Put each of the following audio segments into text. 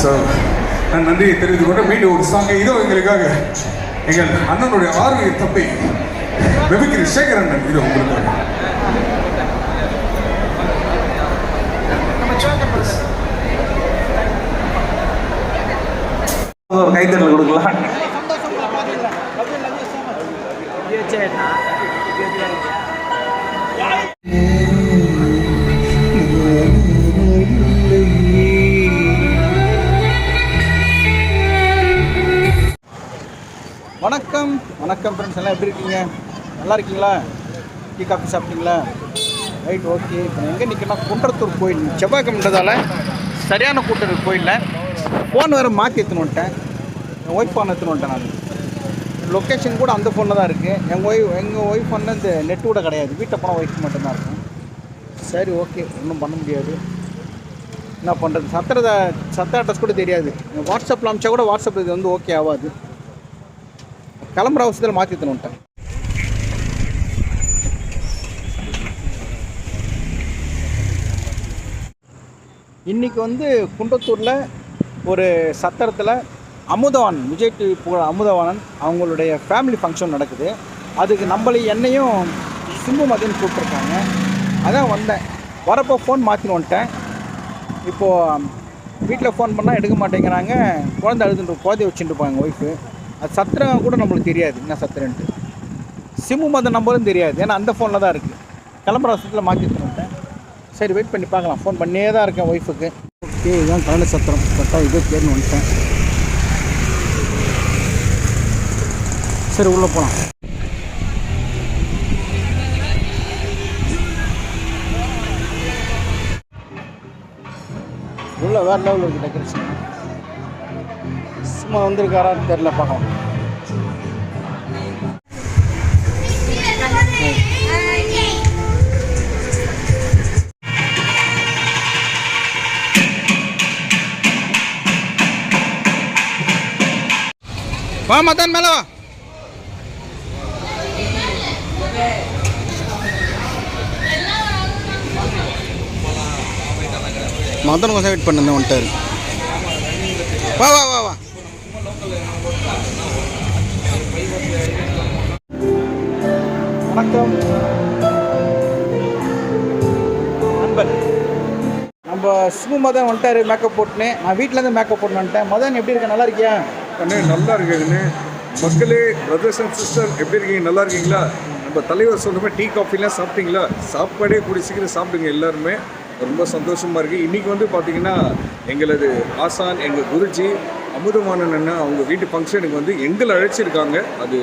Sir நான் நன்றியை தெரிவித்துக் கொண்டு மீண்டும் ஒரு சாங்க இதோ எங்களுக்காக எங்கள் அண்ணனுடைய ஆர்வ தப்பை வெபிக்கிற சேகர் அண்ணன் இதோ உங்களுக்காக. ஒரு கைத்தட்டல் கொடுக்கலாம். ஃப்ரெண்ட்ஸ் எல்லாம் எப்படி இருக்கீங்க? நல்லா இருக்கீங்களா? டீ காஃபி சாப்பிட்டீங்களா? ரைட் ஓகே இப்போ எங்கே நிற்கணும் குன்றத்தூர் கோயில் செவ்வாய்க்கிழமைன்றதால சரியான கூட்டம் இருக்கு கோயிலில். ஃபோன் வேறு மாற்றி எடுத்துன்னு வந்துட்டேன். என் ஒய்ஃப் ஃபோன் எடுத்துன்னு வந்துட்டேன் நான். லொக்கேஷன் கூட அந்த ஃபோனில் தான் இருக்குது எங்கள் ஒய்ஃப் எங்கள் ஒய்ஃப் வந்து இந்த நெட் கூட கிடையாது. வீட்டை போனால் ஒய்ஃப் மட்டும்தான் இருக்கும். சரி ஓகே ஒன்றும் பண்ண முடியாது. என்ன பண்ணுறது சத்திரத சத்த அட்ரஸ் கூட தெரியாது. வாட்ஸ்அப்பில் அமிச்சா கூட வாட்ஸ்அப் இது வந்து ஓகே ஆகாது. கிளம்புற அவசியத்தில் மாற்றி எடுத்துன்னு இன்றைக்கி வந்து குன்றத்தூரில் ஒரு சத்திரத்தில் அமுதவான் விஜய் டிவி புகழ் அமுதவானன் அவங்களுடைய ஃபேமிலி ஃபங்க்ஷன் நடக்குது. அதுக்கு நம்மளை என்னையும் சிம்பு மதின்னு கூப்பிட்ருக்காங்க அதான் வந்தேன். வரப்போ ஃபோன் மாற்றின்னு வந்துட்டேன். இப்போது வீட்டில் ஃபோன் பண்ணால் எடுக்க மாட்டேங்கிறாங்க. குழந்தை அழுதுட்டு குழந்தைய வச்சுட்டு இருப்பாங்க ஒய்ஃபு அது சத்திரம் கூட நம்மளுக்கு தெரியாது என்ன சத்திரன்ட்டு. சிம்மு மத நம்பரும் தெரியாது ஏன்னா அந்த ஃபோனில் தான் இருக்குது கிளம்புற வருஷத்தில் மாற்றி வந்துட்டேன் சரி வெயிட் பண்ணி பார்க்கலாம். ஃபோன் பண்ணியே தான் இருக்கேன் ஒய்ஃபுக்கு ஓகே இதுதான் கலந்த சத்திரம். கரெக்டாக இதே தேர்னு வந்துட்டேன். சரி உள்ளே போகலாம் உள்ள வேறு லெவலில் இருக்குது டெக்கரேஷன் சும்மா வந்திருக்காரான்னு தெரில பார்க்கலாம் வா மதன் மேல வா. மதன் கொஞ்சம் வெயிட் பண்ணுங்க வந்துட்டாரு வா வா வா வா. வணக்கம். நண்பன். நம்ம சிமு மதன் வந்துட்டாரு மேக்கப் போட்டுன்னு. நான் வீட்டிலேருந்து மேக்கப் போட்டு வந்துட்டேன். மதன் எப்படி இருக்க? நல்லா இருக்கியா? அண்ணே நல்லா இருக்குங்கண்ணே மக்களே பிரதர்ஸ் அண்ட் சிஸ்டர் எப்படி இருக்கீங்க? நல்லா இருக்கீங்களா? நம்ம தலைவர் சொல்ற மாதிரி டீ காஃபிலாம் சாப்பிட்டீங்களா? சாப்பாடே கூடி சீக்கிரம் சாப்பிடுங்க எல்லாருமே. ரொம்ப சந்தோஷமா இருக்கு. இன்னைக்கு வந்து பார்த்தீங்கன்னா எங்களது ஆசான் எங்கள் குருஜி அமுதமானன் அண்ணன் அவங்க வீட்டு ஃபங்க்ஷனுக்கு வந்து எங்களை அழைச்சிருக்காங்க. அது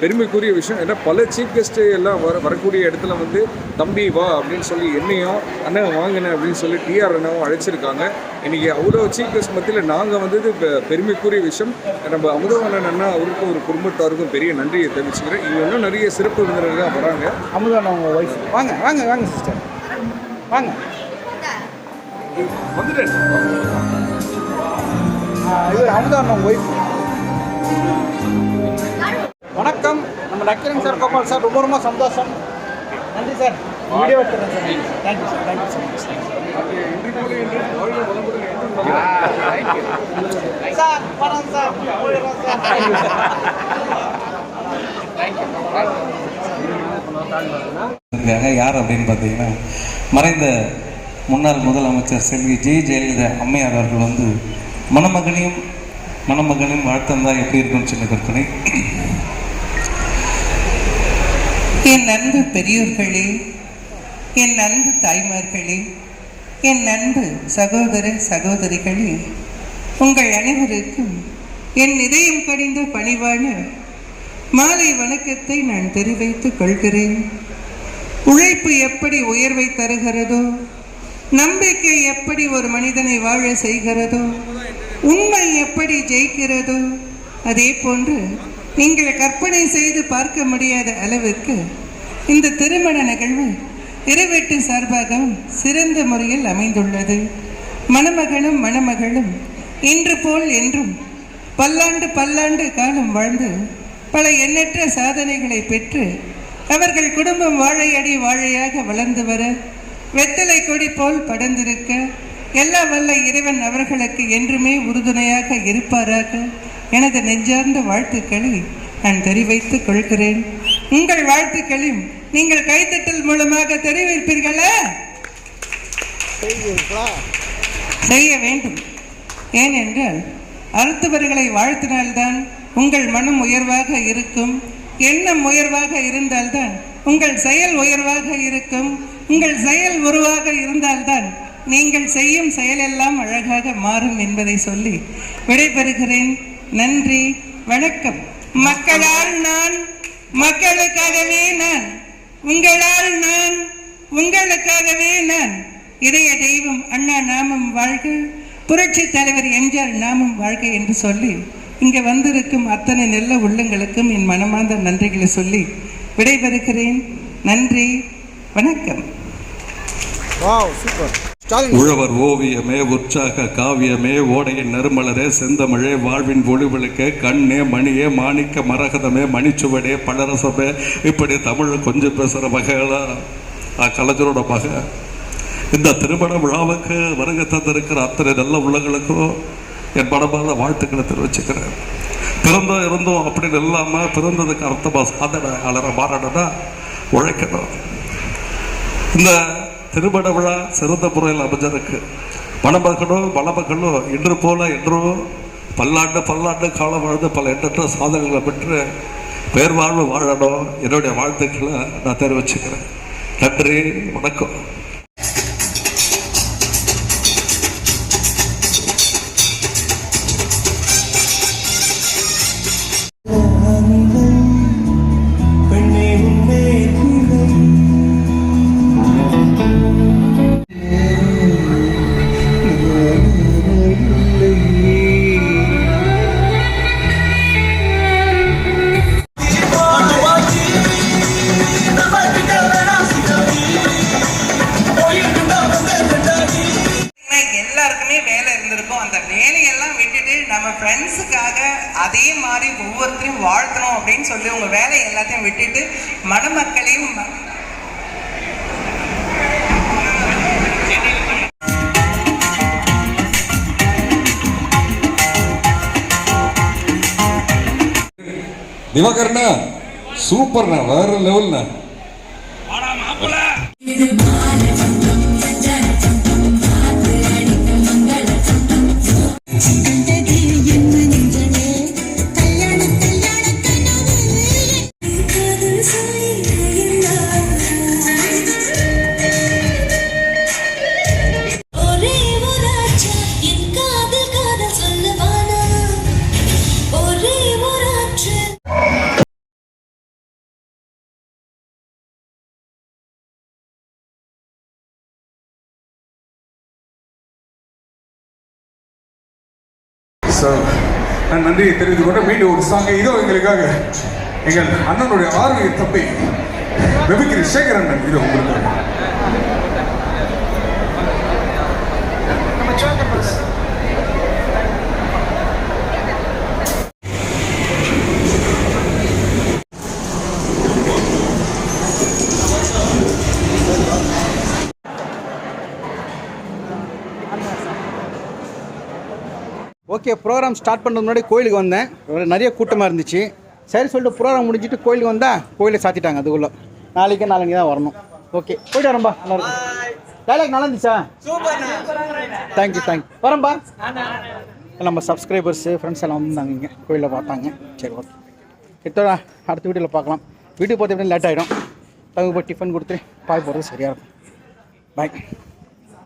பெருமைக்குரிய விஷயம். ஏன்னா பல சீஃப் கெஸ்ட்டு எல்லாம் வர வரக்கூடிய இடத்துல வந்து தம்பி வா அப்படின்னு சொல்லி என்னையும் அண்ணன் வாங்கினேன் அப்படின்னு சொல்லி டிஆர் அண்ணாவும் அழைச்சிருக்காங்க. இன்னைக்கு அவ்வளோ சீஃப் கெஸ்ட் மத்தியில் நாங்கள் வந்தது பெருமைக்குரிய விஷயம். நம்ம அமுதவாணன் அண்ணா அவருக்கும் ஒரு குடும்பத்தாருக்கும் பெரிய நன்றியை தெரிவிச்சுக்கிறேன். இங்கே இன்னும் நிறைய சிறப்பு விருந்தினர்கள் வராங்க. அமுதான் அவங்க ஒய்ஃப் வாங்க வாங்க வாங்க சிஸ்டர் வாங்க. வந்துட்டேன். இவர் அமுதான் அவங்க ஒய்ஃப் வணக்கம். நம்ம நக்கீரன் சார் கோபால் சார் ரொம்ப ரொம்ப சந்தோஷம். நன்றி சார் வீடியோ எடுத்துறேன் sir thank you sir thank you so sir பணம் சார் போயிடுறோம் யார் அப்படின்னு பார்த்தீங்கன்னா மறைந்த முன்னாள் முதலமைச்சர் செல்வி ஜெய ஜெயலலிதா அம்மையார் அவர்கள் வந்து மணமகனையும் மணமகனையும் வாழ்த்தந்தா எப்படி இருக்கும்னு சொல்லி கற்பனை? என் அன்பு பெரியோர்களே என் அன்பு தாய்மார்களே என் அன்பு சகோதர சகோதரிகளே உங்கள் அனைவருக்கும் என் இதயம் கடிந்த பணிவான மாலை வணக்கத்தை நான் தெரிவித்துக் கொள்கிறேன். உழைப்பு எப்படி உயர்வை தருகிறதோ நம்பிக்கை எப்படி ஒரு மனிதனை வாழ செய்கிறதோ உண்மை எப்படி ஜெயிக்கிறதோ அதே போன்று நீங்கள் கற்பனை செய்து பார்க்க முடியாத அளவுக்கு இந்த திருமண நிகழ்வு இருவீட்டு சார்பாகவும் சிறந்த முறையில் அமைந்துள்ளது. மணமகனும் மணமகளும் இன்று போல் என்றும் பல்லாண்டு பல்லாண்டு காலம் வாழ்ந்து பல எண்ணற்ற சாதனைகளை பெற்று அவர்கள் குடும்பம் வாழையடி வாழையாக வளர்ந்து வர வெத்தலை கொடி போல் படர்ந்திருக்க எல்லா வல்ல இறைவன் அவர்களுக்கு என்றுமே உறுதுணையாக இருப்பாராக? எனது நெஞ்சார்ந்த வாழ்த்துக்களை நான் தெரிவித்துக் கொள்கிறேன். உங்கள் வாழ்த்துக்களையும் நீங்கள் கைத்தட்டல் மூலமாக தெரிவிப்பீர்களா? செய்ய வேண்டும். ஏனென்றால் அடுத்தவர்களை வாழ்த்தினால்தான் உங்கள் மனம் உயர்வாக இருக்கும். எண்ணம் உயர்வாக இருந்தால்தான் உங்கள் செயல் உயர்வாக இருக்கும். உங்கள் செயல் உருவாக இருந்தால்தான் நீங்கள் செய்யும் செயலெல்லாம் அழகாக மாறும் என்பதை சொல்லி விடைபெறுகிறேன். நன்றி வணக்கம். மக்களால் நான் மக்களுக்காகவே நான் உங்களால் நான் உங்களுக்காகவே நான். இதய தெய்வம் அண்ணா நாமம் வாழ்க புரட்சி தலைவர் எம்ஜிஆர் நாமம் வாழ்க என்று சொல்லி இங்கே வந்திருக்கும் அத்தனை நல்ல உள்ளங்களுக்கும் என் மனமார்ந்த நன்றிகளை சொல்லி விடைபெறுகிறேன். நன்றி வணக்கம். வாவ் சூப்பர் உழவர் ஓவியமே உற்சாக காவியமே ஓடையின் நறுமலரே செந்தமிழே வாழ்வின் ஒளிவிளக்கே கண்ணே மணியே மாணிக்க மரகதமே மணிச்சுவடே பலரசமே இப்படி தமிழ் கொஞ்சம் பேசுகிற வகைகளா கலைஞரோட மக. இந்த திருமண விழாவுக்கு வருகை தந்திருக்கிற அத்தனை நல்ல உள்ளங்களுக்கும் என் மனமான வாழ்த்துக்களை தெரிவிச்சுக்கிறேன். பிறந்தோம் இருந்தோம் அப்படின்னு இல்லாமல் பிறந்ததுக்கு அர்த்தமாக சாதனை அலற மாறணும்னா உழைக்கணும். இந்த திருமண விழா சிறந்த முறையில் அமைஞ்சிருக்கு. மணமகனும் மணமகளும் இன்று போல இன்றும் பல்லாண்டு பல்லாண்டு காலம் வாழ்ந்து பல எண்ணற்ற சாதனைகளை பெற்று பேர் வாழ்வு வாழணும். என்னுடைய வாழ்த்துக்களை நான் தெரிவிச்சுக்கிறேன். நன்றி வணக்கம். மாதிரி ஒவ்வொருத்தரையும் வாழ்த்தணும் அப்படின்னு சொல்லி உங்கள் வேலை எல்லாத்தையும் விட்டுட்டு மணமக்களையும் ம- திவாகர்ண்ணா சூப்பர்ண்ணா வேற லெவல்ண்ணா சார். நான் நன்றியை தெரிவித்துக் கொண்டு மீண்டும் ஒரு சாங்க இதோ எங்களுக்காக எங்கள் அண்ணனுடைய ஆர்வ தப்பை வெபிக்கிற சேகர் அண்ணன். இதோ உங்களுக்காக. ஓகே ப்ரோக்ராம் ஸ்டார்ட் பண்ணுறது முன்னாடி கோயிலுக்கு வந்தேன். நிறைய கூட்டமாக இருந்துச்சு. சரி சொல்லிட்டு ப்ரோக்ராம் முடிஞ்சிட்டு கோயிலுக்கு வந்தால் கோயிலை சாத்திட்டாங்க அதுக்குள்ளே. நாளைக்கு நாளைக்கு தான் வரணும். ஓகே போயிட்டு வரம்பா நல்லா இருக்கும் டைலாக் நல்லா இருந்துச்சா தேங்க்யூ தேங்க்யூ வரம்பா? நம்ம சப்ஸ்கிரைபர்ஸு ஃப்ரெண்ட்ஸ் எல்லாம் வந்தாங்க இங்கே கோயிலில் பார்த்தாங்க. சரி ஓகே கிட்ட அடுத்த வீடியோவில் பார்க்கலாம். வீட்டுக்கு பார்த்து எப்படி லேட் ஆகிடும் போய் டிஃபன் கொடுத்துட்டு பாய் போகிறது சரியாக இருக்கும். பாய்